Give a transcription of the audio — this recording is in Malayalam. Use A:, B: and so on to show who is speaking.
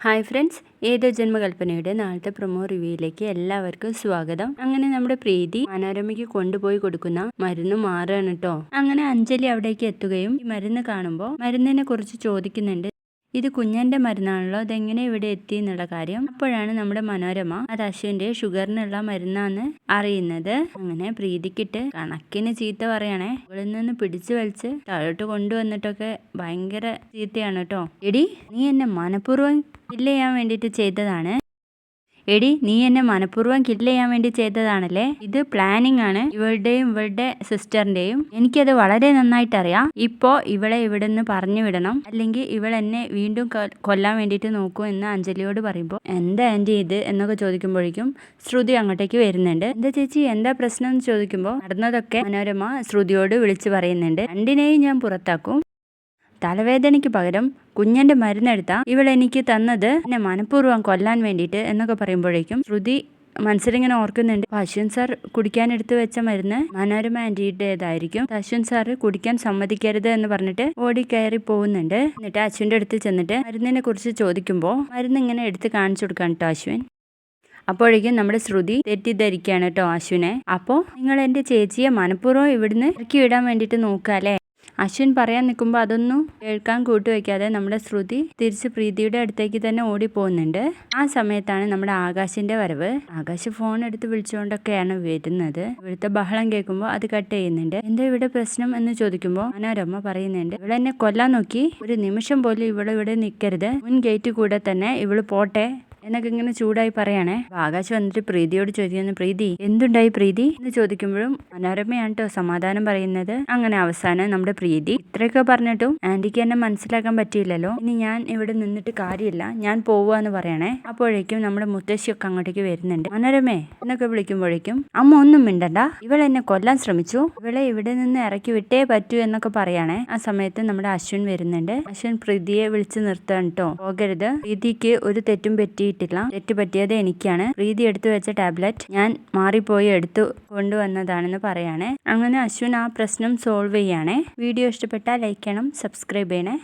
A: ഹായ് ഫ്രണ്ട്സ് ഏതോ ജന്മകൽപ്പനയുടെ നാളത്തെ പ്രൊമോ റിവ്യൂയിലേക്ക് എല്ലാവർക്കും സ്വാഗതം. അങ്ങനെ നമ്മുടെ പ്രീതി മനോരമയ്ക്ക് കൊണ്ടുപോയി കൊടുക്കുന്ന മരുന്ന് മാറുകയാണ് കേട്ടോ അങ്ങനെ അഞ്ജലി അവിടേക്ക് എത്തുകയും ഈ മരുന്ന് കാണുമ്പോൾ മരുന്നിനെ കുറിച്ച് ചോദിക്കുന്നുണ്ട്. ഇത് കുഞ്ഞന്റെ മരുന്നാണല്ലോ. അതെങ്ങനെ ഇവിടെ എത്തി എന്നുള്ള കാര്യം. അപ്പോഴാണ് നമ്മുടെ മനോരമ അത് അശ്വിന്റെ ഷുഗറിനുള്ള മരുന്നാന്ന് അറിയുന്നത്. അങ്ങനെ പ്രീതിക്കിട്ട് കണക്കിന് ചീത്ത പറയണേ. ഇവിടെ നിന്ന് പിടിച്ചു വലിച്ച് താഴോട്ട് കൊണ്ടുവന്നിട്ടൊക്കെ ഭയങ്കര ചീത്തയാണ് കേട്ടോ. എടി നീ എന്നെ മനഃപൂർവം ഇല്ല ചെയ്യാൻ വേണ്ടിയിട്ട് ചെയ്തതാണ്. എടി നീ എന്നെ മനഃപൂർവം കില്ല് ചെയ്യാൻ വേണ്ടി ചെയ്തതാണല്ലേ? ഇത് പ്ലാനിങ് ആണ്. ഇവളുടെയും ഇവളുടെ സിസ്റ്ററിന്റെയും എനിക്കത് വളരെ നന്നായിട്ട് അറിയാം ഇപ്പോ ഇവളെ ഇവിടെ നിന്ന് പറഞ്ഞു വിടണം. അല്ലെങ്കിൽ ഇവൾ എന്നെ വീണ്ടും കൊല്ലാൻ വേണ്ടിയിട്ട് നോക്കൂ എന്ന് അഞ്ജലിയോട് പറയുമ്പോൾ എന്താ ആന്റി ഇത്? എന്നൊക്കെ ചോദിക്കുമ്പോഴേക്കും ശ്രുതി അങ്ങോട്ടേക്ക് വരുന്നുണ്ട്. എന്താ ചേച്ചി എന്താ പ്രശ്നം? എന്ന് ചോദിക്കുമ്പോൾ നടന്നതൊക്കെ മനോരമ ശ്രുതിയോട് വിളിച്ചു പറയുന്നുണ്ട്. രണ്ടിനെയും ഞാൻ പുറത്താക്കും. തലവേദനയ്ക്ക് പകരം കുഞ്ഞന്റെ മരുന്നെടുത്ത ഇവൾ എനിക്ക് തന്നത് എന്നെ മനഃപൂർവം കൊല്ലാൻ വേണ്ടിയിട്ട് എന്നൊക്കെ പറയുമ്പോഴേക്കും ശ്രുതി മനസ്സിലിങ്ങനെ ഓർക്കുന്നുണ്ട്. അശ്വിൻ സാർ കുടിക്കാൻ എടുത്തു വെച്ച മരുന്ന് മനോരമ ആന്റിയുടേതായിരിക്കും അശ്വിൻ സാർ കുടിക്കാൻ സമ്മതിക്കരുത് എന്ന് പറഞ്ഞിട്ട് ഓടി കയറി പോകുന്നുണ്ട്. എന്നിട്ട് അശ്വിന്റെ അടുത്ത് ചെന്നിട്ട് മരുന്നിനെ കുറിച്ച് ചോദിക്കുമ്പോൾ മരുന്ന് ഇങ്ങനെ എടുത്ത് കാണിച്ചു കൊടുക്കാൻ കേട്ടോ അശ്വിൻ. അപ്പോഴേക്കും നമ്മുടെ ശ്രുതി തെറ്റിദ്ധരിക്കുകയാണ് കേട്ടോ അശ്വിനെ. അപ്പോൾ നിങ്ങൾ എന്റെ ചേച്ചിയെ മനഃപൂർവം ഇവിടുന്ന് ഇറക്കി വിടാൻ വേണ്ടിയിട്ട് നോക്കാല്ലേ അശ്വിൻ പറയാൻ നിൽക്കുമ്പോൾ അതൊന്നും കേൾക്കാൻ കൂട്ടുവെക്കാതെ നമ്മുടെ ശ്രുതി തിരിച്ച് പ്രീതിയുടെ അടുത്തേക്ക് തന്നെ ഓടി പോകുന്നുണ്ട് ആ സമയത്താണ് നമ്മുടെ ആകാശിന്റെ വരവ്. ആകാശ് ഫോൺ എടുത്ത് വിളിച്ചുകൊണ്ടൊക്കെയാണ് വരുന്നത്. ഇവിടുത്തെ ബഹളം കേൾക്കുമ്പോൾ അത് കട്ട് ചെയ്യുന്നുണ്ട്. എന്താ ഇവിടെ പ്രശ്നം? എന്ന് ചോദിക്കുമ്പോൾ മനോരമ പറയുന്നുണ്ട്. ഇവിടെ എന്നെ കൊല്ലാൻ നോക്കി. ഒരു നിമിഷം പോലും ഇവിടെ ഇവിടെ നിൽക്കരുത് മുൻ ഗേറ്റ് കൂടെ തന്നെ ഇവൾ പോട്ടെ. എന്നൊക്കെ ഇങ്ങനെ ചൂടായി പറയണേ. ആകാശ് വന്നിട്ട് പ്രീതിയോട് ചോദിക്കുന്നു പ്രീതി എന്തുണ്ടായി പ്രീതി? എന്ന് ചോദിക്കുമ്പോഴും മനോരമയാണ് സമാധാനം പറയുന്നത്. അങ്ങനെ അവസാനം നമ്മുടെ പ്രീതി ഇത്രയൊക്കെ പറഞ്ഞിട്ടും ആന്റിക്ക് എന്നെ മനസ്സിലാക്കാൻ പറ്റിയില്ലല്ലോ. ഇനി ഞാൻ ഇവിടെ നിന്നിട്ട് കാര്യമില്ല. ഞാൻ പോവാന്ന് പറയണേ. അപ്പോഴേക്കും നമ്മുടെ മുത്തശ്ശിയൊക്കെ അങ്ങോട്ടേക്ക് വരുന്നുണ്ട്. മനോരമേ എന്നൊക്കെ വിളിക്കുമ്പോഴേക്കും അമ്മ ഒന്നും മിണ്ടണ്ട. ഇവൾ എന്നെ കൊല്ലാൻ ശ്രമിച്ചു. ഇവളെ ഇവിടെ നിന്ന് ഇറക്കി വിട്ടേ പറ്റൂ എന്നൊക്കെ പറയണേ. ആ സമയത്ത് നമ്മുടെ അശ്വിൻ വരുന്നുണ്ട്. അശ്വിൻ പ്രീതിയെ വിളിച്ചു നിർത്താൻ കേട്ടോ പോകരുത്. പ്രീതിക്ക് ഒരു തെറ്റും പറ്റിയിട്ടില്ല തെറ്റ് പറ്റിയത് എനിക്കാണ്. പ്രീതി എടുത്തു വെച്ച ടാബ്ലറ്റ് ഞാൻ മാറിപ്പോയി എടുത്തു കൊണ്ടുവന്നതാണെന്ന് പറയാണ്. അങ്ങനെ അശ്വിൻ ആ പ്രശ്നം സോൾവ് ചെയ്യണേ. വീഡിയോ ഇഷ്ടപ്പെട്ടാൽ ലൈക്ക് ചെയ്യണം സബ്സ്ക്രൈബ് ചെയ്യണേ.